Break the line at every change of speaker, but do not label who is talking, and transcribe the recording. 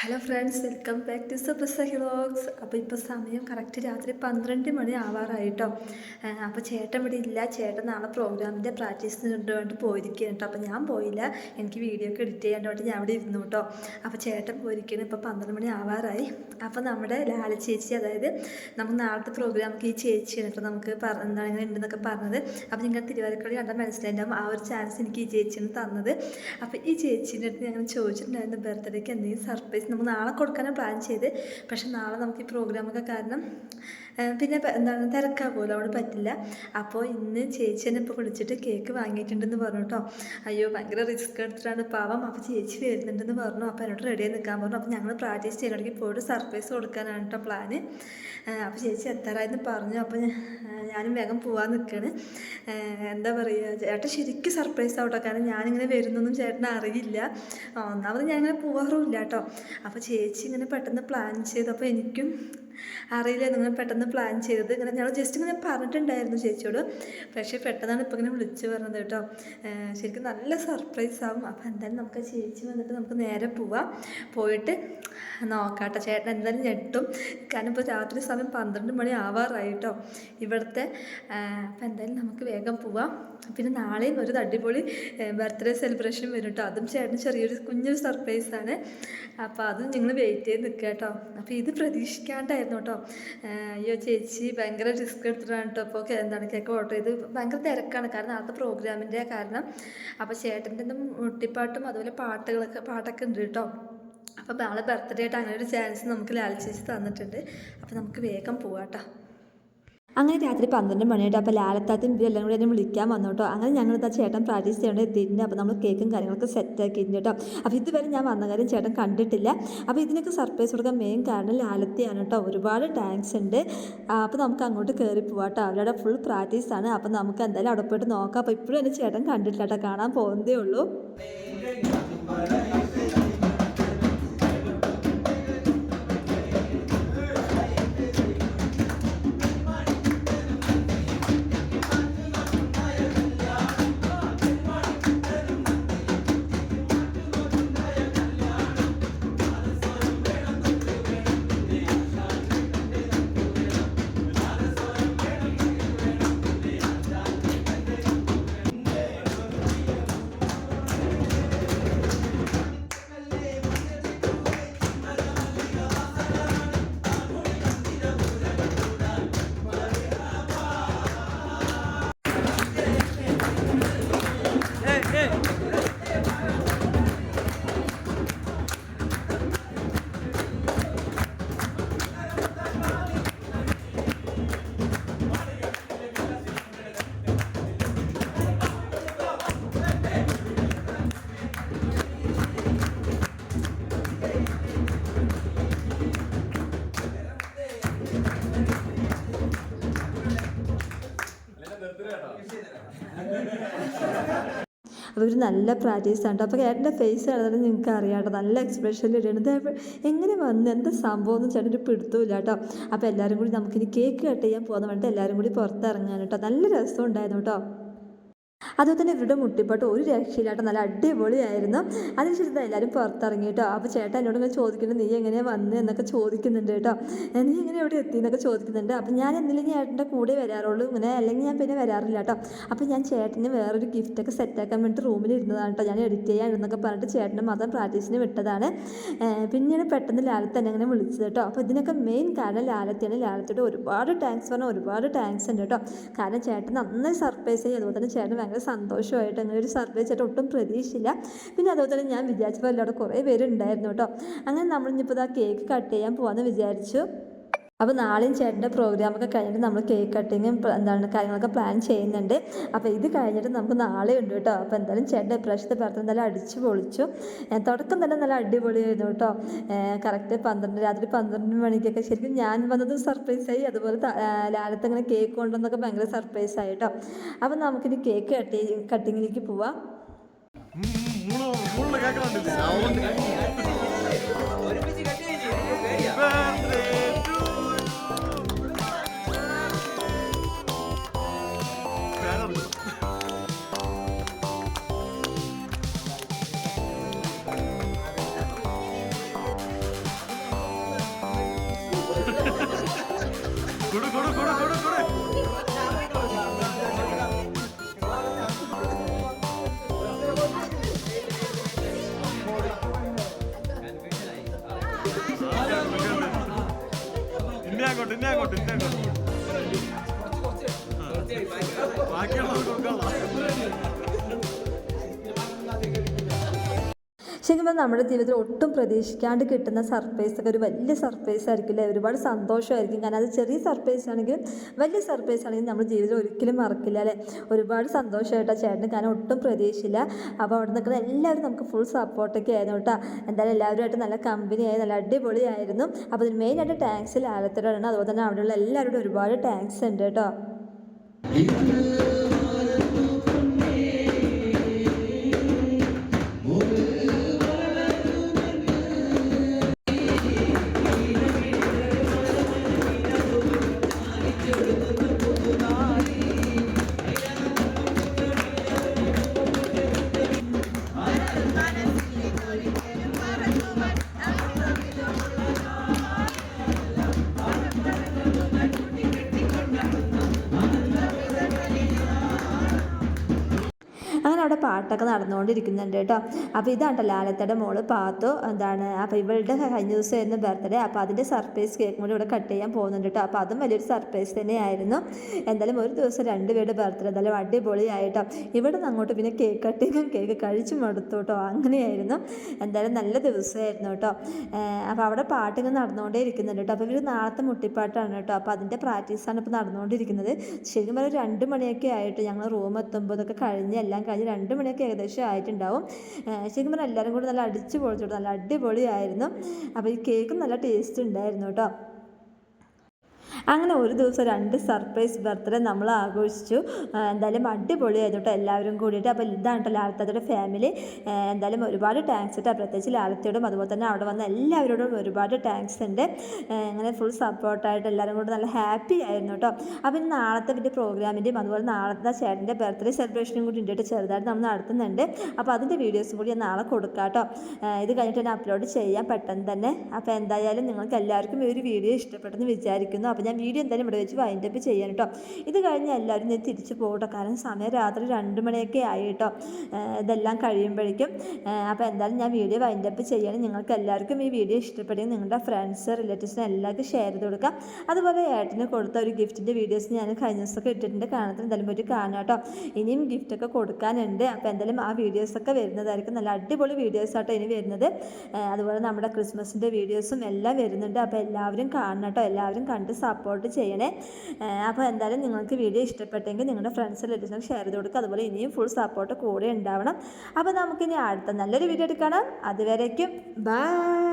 Hello friends welcome back to സബ്രസ ഹിറോക്സ് അപ്പോൾ ഇപ്പോൾ സമയം കറക്റ്റ് രാത്രി പന്ത്രണ്ട് മണി ആവാറായിട്ടോ. അപ്പോൾ ചേട്ടൻ ഇവിടെ ഇല്ല. ചേട്ടൻ നാളെ പ്രോഗ്രാമിന്റെ പ്രാക്ടീസിന് വേണ്ടി പോയിരിക്കുകയാണ് കേട്ടോ. അപ്പോൾ ഞാൻ പോയില്ല. എനിക്ക് വീഡിയോ ഒക്കെ എഡിറ്റ് ചെയ്യാൻ വേണ്ടി ഞാൻ ഇവിടെ ഇരുന്നു കേട്ടോ. അപ്പോൾ ചേട്ടൻ പോയിരിക്കുകയാണ്. ഇപ്പോൾ പന്ത്രണ്ട് മണി ആവാറായി. അപ്പോൾ നമ്മുടെ ലാല ചേച്ചി അതായത് നമുക്ക് നാളത്തെ പ്രോഗ്രാമൊക്കെ ഈ ചേച്ചിയാണ് കേട്ടോ നമുക്ക് എന്താണ് ഇങ്ങനെ ഉണ്ടെന്നൊക്കെ പറഞ്ഞത്. അപ്പോൾ നിങ്ങൾ തിരുവരക്കളി കണ്ടാൽ മനസ്സിലായിട്ടുണ്ടാവും ആ ഒരു ചാൻസ് എനിക്ക് ഈ ചേച്ചിയാണ് തന്നത്. അപ്പോൾ ഈ ചേച്ചീന്റെ അടുത്ത് ഞങ്ങൾ ചോദിച്ചിട്ടുണ്ടായിരുന്നു ബർത്ത്ഡേക്ക് എന്തെങ്കിലും സർപ്രൈസ് നമുക്ക് നാളെ കൊടുക്കാനാണ് പ്ലാൻ ചെയ്ത്. പക്ഷെ നാളെ നമുക്ക് ഈ പ്രോഗ്രാമൊക്കെ കാരണം പിന്നെ എന്താണ് തിരക്കാൻ പോലും അവിടെ പറ്റില്ല. അപ്പോൾ ഇന്ന് ചേച്ചി തന്നെ ഇപ്പോൾ വിളിച്ചിട്ട് കേക്ക് വാങ്ങിയിട്ടുണ്ടെന്ന് പറഞ്ഞു കേട്ടോ അയ്യോ ഭയങ്കര റിസ്ക് എടുത്തിട്ടാണ് പാവം. അപ്പോൾ ചേച്ചി വരുന്നുണ്ടെന്ന് പറഞ്ഞു. അപ്പോൾ എന്നോട് റെഡിയായി നിൽക്കാൻ പറഞ്ഞു. അപ്പോൾ ഞങ്ങൾ പ്രാക്ടീസ് ചെയ്യണമെങ്കിൽ പോയിട്ട് സർപ്രൈസ് കൊടുക്കാനാണ് കേട്ടോ പ്ലാന് അപ്പോൾ ചേച്ചി എത്താറായെന്ന് പറഞ്ഞു. അപ്പോൾ ഞാനും വേഗം പോകാൻ നിൽക്കുകയാണ് എന്താ പറയുക ചേട്ടൻ ശരിക്കും സർപ്രൈസ് ആവട്ടോ. കാരണം ഞാനിങ്ങനെ വരുന്നൊന്നും ചേട്ടനെ അറിയില്ല. ഒന്നാമത് ഞാനിങ്ങനെ പോവാറുമില്ല കേട്ടോ അപ്പോൾ ചേച്ചി ഇങ്ങനെ പെട്ടെന്ന് പ്ലാൻ ചെയ്തപ്പോൾ എനിക്കും അറിയില്ല നിങ്ങൾ പെട്ടെന്ന് പ്ലാൻ ചെയ്തത്. ഇങ്ങനെ ഞങ്ങൾ ജസ്റ്റ് ഇങ്ങനെ പറഞ്ഞിട്ടുണ്ടായിരുന്നു ചേച്ചിയോട്. പക്ഷേ പെട്ടെന്നാണ് ഇപ്പോൾ ഇങ്ങനെ വിളിച്ചു പറഞ്ഞത് കേട്ടോ. ശരിക്കും നല്ല സർപ്രൈസ് ആവും. അപ്പോൾ എന്തായാലും നമുക്ക് ചേച്ചി വന്നിട്ട് നമുക്ക് നേരെ പോവാം. പോയിട്ട് നോക്കാട്ടോ. ചേട്ടൻ എന്തായാലും ഞെട്ടും. കാരണം ഇപ്പോൾ രാത്രി സമയം പന്ത്രണ്ട് മണി ആവാറായി കേട്ടോ. ഇവിടുത്തെ അപ്പോൾ എന്തായാലും നമുക്ക് വേഗം പോവാം. പിന്നെ നാളെയും ഒരു അടിപൊളി ബർത്ത്ഡേ സെലിബ്രേഷൻ വരും കേട്ടോ. അതും ചേട്ടൻ ചെറിയൊരു കുഞ്ഞൊരു സർപ്രൈസാണ് അപ്പോൾ അതും ഞങ്ങൾ വെയിറ്റ് ചെയ്ത് നിൽക്കുക കേട്ടോ. അപ്പോൾ ഇത് പ്രതീക്ഷിക്കാണ്ടായിരുന്നു കേട്ടോ. അയ്യോ ചേച്ചി ഭയങ്കര റിസ്ക് എടുത്തിട്ടാണ് കേട്ടോ. അപ്പോൾ എന്താണ് കേക്ക് ഓർഡർ ചെയ്ത് ഭയങ്കര തിരക്കാണ്. കാരണം അടുത്ത പ്രോഗ്രാമിന്റെ കാരണം. അപ്പോൾ ചേട്ടന്റെ മുട്ടിപ്പാട്ടും അതുപോലെ പാട്ടുകളൊക്കെ പാട്ടൊക്കെ ഉണ്ട് കേട്ടോ. അപ്പോൾ നാളെ ബർത്ത്ഡേ ആയിട്ട് അങ്ങനെ ഒരു ചാൻസ് നമുക്ക് ലാൽ ചേച്ചി തന്നിട്ടുണ്ട്. അപ്പോൾ നമുക്ക് വേഗം പോവാം കേട്ടോ. അങ്ങനെ രാത്രി പന്ത്രണ്ട് മണിയായിട്ട് അപ്പോൾ ലാലത്താത്തും ഇവരെല്ലാം കൂടി എന്നെ വിളിക്കാൻ വന്നു കേട്ടോ അങ്ങനെ ഇതാ ചേട്ടൻ പ്രാക്ടീസ് ചെയ്യേണ്ട എത്തിയിട്ടുണ്ട് അപ്പോൾ നമ്മൾ കേക്കും കാര്യങ്ങളൊക്കെ സെറ്റ് ആക്കിയിട്ടുണ്ട് കേട്ടോ. അപ്പോൾ ഇതുവരെ ഞാൻ വന്ന കാര്യം ചേട്ടൻ കണ്ടിട്ടില്ല. അപ്പോൾ ഇതിനൊക്കെ സർപ്രൈസ് കൊടുക്കാൻ മെയിൻ കാരണം ലാലത്തിയാണ് കേട്ടോ. ഒരുപാട് ടാങ്ക്സ് ഉണ്ട്. അപ്പോൾ നമുക്ക് അങ്ങോട്ട് കയറി പോവാം കേട്ടോ. അവരുടെ ഫുൾ പ്രാക്ടീസാണ് അപ്പോൾ നമുക്ക് എന്തായാലും അവിടെ പോയിട്ട് നോക്കാം. അപ്പോൾ ഇപ്പോഴും എന്റെ ചേട്ടൻ കണ്ടിട്ടില്ല കേട്ടോ. കാണാൻ പോകുന്നതേ ഉള്ളൂ. ഒരു നല്ല പ്രാക്ടീസ് ആണ് അപ്പോൾ ചേട്ടന്റെ ഫേസ് കാണുന്നത് നിങ്ങൾക്ക് അറിയാം നല്ല എക്സ്പ്രഷൻ ഇടുന്നത് എങ്ങനെ വന്ന് എന്താ സംഭവം എന്ന് ചേട്ടൻ ഒരു പിടുത്തമില്ല കേട്ടോ. അപ്പോൾ എല്ലാവരും കൂടി നമുക്കിനി കേക്ക് കട്ട് ചെയ്യാൻ പോകുന്ന വേണ്ടിയിട്ട് എല്ലാവരും കൂടി പുറത്തിറങ്ങാൻ കേട്ടോ. നല്ല രസം ഉണ്ടായിരുന്നു കേട്ടോ. അതുപോലെ തന്നെ ഇവരുടെ മുട്ടിപ്പാട്ട് ഒരു രക്ഷയില്ലാട്ടോ നല്ല അടിപൊളിയായിരുന്നു. അതിനുശേഷം എല്ലാവരും പുറത്തിറങ്ങി കേട്ടോ. അപ്പോൾ ചേട്ടൻ എന്നോട് ഇങ്ങനെ ചോദിക്കുന്നുണ്ട് നീ എങ്ങനെയാണ് വന്നത് എന്നൊക്കെ ചോദിക്കുന്നുണ്ട് കേട്ടോ. നീ എങ്ങനെ എവിടെ എത്തി? എന്നൊക്കെ ചോദിക്കുന്നുണ്ട്. അപ്പോൾ ഞാൻ എന്തെങ്കിലും ചേട്ടന്റെ കൂടെ വരാറുള്ളൂ ഇങ്ങനെ അല്ലെങ്കിൽ ഞാൻ പിന്നെ വരാറില്ല കേട്ടോ. അപ്പോൾ ഞാൻ ചേട്ടന് വേറൊരു ഗിഫ്റ്റൊക്കെ സെറ്റാക്കാൻ വേണ്ടി റൂമിൽ ഇരുന്നതാണ് കേട്ടോ. ഞാൻ എഡിറ്റ് ചെയ്യാൻ എന്നൊക്കെ പറഞ്ഞിട്ട് ചേട്ടന്റെ മതം പ്രാക്ടീസിന് വിട്ടതാണ്. പിന്നെ പിന്നീട് പെട്ടെന്ന് ലാലത്ത് തന്നെ അങ്ങനെ വിളിച്ചത് കേട്ടോ. അപ്പോൾ ഇതിനൊക്കെ മെയിൻ കാരണം ലാലത്തിയാണ്. ലാലത്തോട് ഒരുപാട് താങ്ക്സ് പറഞ്ഞാൽ ഒരുപാട് താങ്ക്സ് ഉണ്ട് കേട്ടോ. കാരണം ചേട്ടൻ നന്നായി സർപ്രൈസ് ചെയ്യും അതുപോലെ തന്നെ ചേട്ടൻ ഭയങ്കര സന്തോഷമായിട്ട് അങ്ങനെ ഒരു സർവേ ചേട്ടൻ ഒട്ടും പ്രതീക്ഷയില്ല പിന്നെ അതുപോലെ തന്നെ ഞാൻ വിചാരിച്ചപ്പോൾ എല്ലാവരും കുറേ പേരുണ്ടായിരുന്നു കേട്ടോ. അങ്ങനെ നമ്മൾ ആ കേക്ക് കട്ട് ചെയ്യാൻ പോകാമെന്ന് വിചാരിച്ചു. അപ്പോൾ നാളെയും ചേട്ടന്റെ പ്രോഗ്രാമൊക്കെ കഴിഞ്ഞിട്ട് നമ്മൾ കേക്ക് കട്ടിങ്ങും എന്താണ് കാര്യങ്ങളൊക്കെ പ്ലാൻ ചെയ്യുന്നുണ്ട് അപ്പോൾ ഇത് കഴിഞ്ഞിട്ട് നമുക്ക് നാളെ ഉണ്ട് കേട്ടോ അപ്പോൾ എന്തായാലും ചേട്ടന്റെ ഇപ്രാവശ്യത്തെ ബർത്ത്ഡേ നല്ല അടിച്ചു പൊളിച്ചു തുടക്കം തന്നെ നല്ല അടിപൊളിയായിരുന്നു കേട്ടോ കറക്റ്റ് പന്ത്രണ്ട് രാത്രി പന്ത്രണ്ട് മണിക്കൊക്കെ ശരിക്കും ഞാൻ വന്നത് സർപ്രൈസായി അതുപോലെ ലാലത്ത് അങ്ങനെ കേക്ക് കൊണ്ടുവന്നൊക്കെ ഭയങ്കര സർപ്രൈസായി കേട്ടോ അപ്പോൾ നമുക്കിനി കേക്ക് കട്ടി കട്ടിങ്ങിലേക്ക് പോവാം
മുള്ള കേൾക്കണുണ്ട് സൗണ്ട് അങ്ങോട്ട് ഇന്നെ അങ്ങോട്ട് ഇന്നെ അങ്ങോട്ട്. ബാക്കിയുള്ളത് കൊടുക്കാനുള്ള
ശരിക്കും നമ്മുടെ ജീവിതത്തിൽ ഒട്ടും പ്രതീക്ഷിക്കാണ്ട് കിട്ടുന്ന സർപ്രൈസ് ഒക്കെ ഒരു വലിയ സർപ്രൈസ് ആയിരിക്കും അല്ലേ ഒരുപാട് സന്തോഷമായിരിക്കും. കാരണം അത് ചെറിയ സർപ്രൈസ് ആണെങ്കിലും വലിയ സർപ്രൈസ് ആണെങ്കിലും നമ്മുടെ ജീവിതത്തിൽ ഒരിക്കലും മറക്കില്ല അല്ലേ? ഒരുപാട് സന്തോഷമായിട്ടാ ചേട്ടന് കാരണം ഒട്ടും പ്രതീക്ഷയില്ല അപ്പോൾ അവിടെ നിൽക്കുന്ന എല്ലാവരും നമുക്ക് ഫുൾ സപ്പോർട്ടൊക്കെ ആയിരുന്നു കേട്ടോ. എന്തായാലും എല്ലാവരുമായിട്ട് നല്ല കമ്പനിയായി നല്ല അടിപൊളിയായിരുന്നു. അപ്പോൾ ഇതിന് മെയിനായിട്ട് ടാങ്ക്സ് ലാലത്തോടാണ് അതുപോലെ തന്നെ അവിടെയുള്ള എല്ലാവരോടും ഒരുപാട് ടാങ്ക്സ് ഉണ്ട് കേട്ടോ. അങ്ങനെ പാട്ടൊക്കെ നടന്നുകൊണ്ടിരിക്കുന്നുണ്ട് കേട്ടോ. അപ്പോൾ ഇതാണ് ലാലത്തയുടെ മോൾ പാത്തു. എന്താണ് അപ്പോൾ ഇവളുടെ കഴിഞ്ഞ ദിവസം ആയിരുന്നു ബർത്ത്ഡേ അപ്പോൾ അതിന്റെ സർപ്രൈസ് കേക്ക് കൂടി ഇവിടെ കട്ട് ചെയ്യാൻ പോകുന്നുണ്ട് കേട്ടോ. അപ്പോൾ അതും വലിയൊരു സർപ്രൈസ് തന്നെയായിരുന്നു. എന്തായാലും ഒരു ദിവസം രണ്ട് രണ്ടുപേരുടെ ബർത്ത്ഡേ എന്തായാലും അടിപൊളിയായിട്ടോ. ഇവിടെ നിന്ന് അങ്ങോട്ട് പിന്നെ കേക്ക് കട്ടിങ്ങും കേക്ക് കഴിച്ചു മടുത്തു കേട്ടോ. അങ്ങനെയായിരുന്നു. എന്തായാലും നല്ല ദിവസമായിരുന്നു കേട്ടോ. അപ്പോൾ അവിടെ പാട്ടിങ്ങനെ നടന്നുകൊണ്ടേ ഇരിക്കുന്നുണ്ട് കേട്ടോ. അപ്പോൾ ഇവർ നാളത്തെ മുട്ടിപ്പാട്ടാണ് കേട്ടോ. അപ്പോൾ അതിന്റെ പ്രാക്ടീസാണ് ഇപ്പോൾ നടന്നുകൊണ്ടിരിക്കുന്നത്. ശരിക്കും പറഞ്ഞാൽ രണ്ട് മണിയൊക്കെ ആയിട്ട് ഞങ്ങൾ റൂം എത്തുമ്പോൾ ഇതൊക്കെ കഴിഞ്ഞ് എല്ലാം കഴിഞ്ഞ് രണ്ട് മണിയൊക്കെ ഏകദേശം ആയിട്ടുണ്ടാവും. ശരിക്കും പറഞ്ഞാൽ എല്ലാവരും കൂടി നല്ല അടിച്ച് പൊളിച്ചു കേട്ടോ നല്ല അടിപൊളിയായിരുന്നു. അപ്പോൾ ഈ കേക്കും നല്ല ടേസ്റ്റ് ഉണ്ടായിരുന്നു കേട്ടോ. അങ്ങനെ ഒരു ദിവസം രണ്ട് സർപ്രൈസ് ബർത്ത്ഡേ നമ്മൾ ആഘോഷിച്ചു. എന്തായാലും അടിപൊളിയായിരുന്നു കേട്ടോ എല്ലാവരും കൂടിയിട്ട്. അപ്പോൾ ഇതാണ് കേട്ടോ ലാലത്താത്തയുടെ ഫാമിലി എന്തായാലും ഒരുപാട് താങ്ക്സ് കേട്ടോ പ്രത്യേകിച്ച് ലാലത്തയോടും അതുപോലെ തന്നെ അവിടെ വന്ന എല്ലാവരോടും ഒരുപാട് താങ്ക്സ് ഉണ്ട്. അങ്ങനെ ഫുൾ സപ്പോർട്ടായിട്ട് എല്ലാവരും കൂടെ നല്ല ഹാപ്പി ആയിരുന്നു കേട്ടോ അപ്പോൾ നാളത്തെ വലിയ പ്രോഗ്രാമിന്റെയും അതുപോലെ നാളത്തെ ചേട്ടന്റെ ബർത്ത്ഡേ സെലിബ്രേഷനും കൂടി ഉണ്ട് ചെറുതായിട്ട് നമ്മൾ നടത്തുന്നുണ്ട്. അപ്പോൾ അതിന്റെ വീഡിയോസും കൂടി ഞാൻ നാളെ കൊടുക്കാം കേട്ടോ ഇത് കഴിഞ്ഞിട്ട് ഞാൻ അപ്ലോഡ് ചെയ്യാം പെട്ടെന്ന് തന്നെ. അപ്പോൾ എന്തായാലും നിങ്ങൾക്ക് എല്ലാവർക്കും ഈ ഒരു വീഡിയോ ഇഷ്ടപ്പെട്ടെന്ന് വിചാരിക്കുന്നു. അപ്പോൾ ഞാൻ വീഡിയോ എന്തായാലും ഇവിടെ വെച്ച് വൈൻഡപ്പ് ചെയ്യാൻ കേട്ടോ ഇത് കഴിഞ്ഞ് എല്ലാവരും ഞാൻ തിരിച്ചു പോകട്ടോ. കാരണം സമയം രാത്രി രണ്ട് മണിയൊക്കെ ആയി കേട്ടോ ഇതെല്ലാം കഴിയുമ്പോഴേക്കും അപ്പോൾ എന്തായാലും ഞാൻ വീഡിയോ വൈൻഡപ്പ് ചെയ്യണം. നിങ്ങൾക്ക് എല്ലാവർക്കും ഈ വീഡിയോ ഇഷ്ടപ്പെടുകയും നിങ്ങളുടെ ഫ്രണ്ട്സ് റിലേറ്റീവ്സിന് എല്ലാവർക്കും ഷെയർ ചെയ്ത് കൊടുക്കാം. അതുപോലെ ഏട്ടന് കൊടുത്ത ഒരു ഗിഫ്റ്റിന്റെ വീഡിയോസ് ഞാൻ കഴിഞ്ഞ ദിവസമൊക്കെ ഇട്ടിട്ടുണ്ട്. കാണത്തിന് എന്തായാലും പോയിട്ട് കാണാം കേട്ടോ ഇനിയും ഗിഫ്റ്റൊക്കെ കൊടുക്കാനുണ്ട്. അപ്പോൾ എന്തായാലും ആ വീഡിയോസൊക്കെ വരുന്നതായിരിക്കും. നല്ല അടിപൊളി വീഡിയോസ് ആട്ടോ ഇനി വരുന്നത്. അതുപോലെ നമ്മുടെ ക്രിസ്മസിന്റെ വീഡിയോസും എല്ലാം വരുന്നുണ്ട്. അപ്പോൾ എല്ലാവരും കാണണം കേട്ടോ എല്ലാവരും കണ്ട് സപ്പോർട്ട് ചെയ്യണേ. അപ്പോൾ എന്തായാലും നിങ്ങൾക്ക് വീഡിയോ ഇഷ്ടപ്പെട്ടെങ്കിൽ നിങ്ങളുടെ ഫ്രണ്ട്സ് റിലേറ്റീവ്സിനൊക്കെ ഷെയർ ചെയ്ത് കൊടുക്കുക അതുപോലെ ഇനിയും ഫുൾ സപ്പോർട്ട് കൂടെ ഉണ്ടാവണം. അപ്പോൾ നമുക്കിനി അടുത്ത നല്ലൊരു വീഡിയോ എടുക്കണം അതുവരേക്കും ബൈ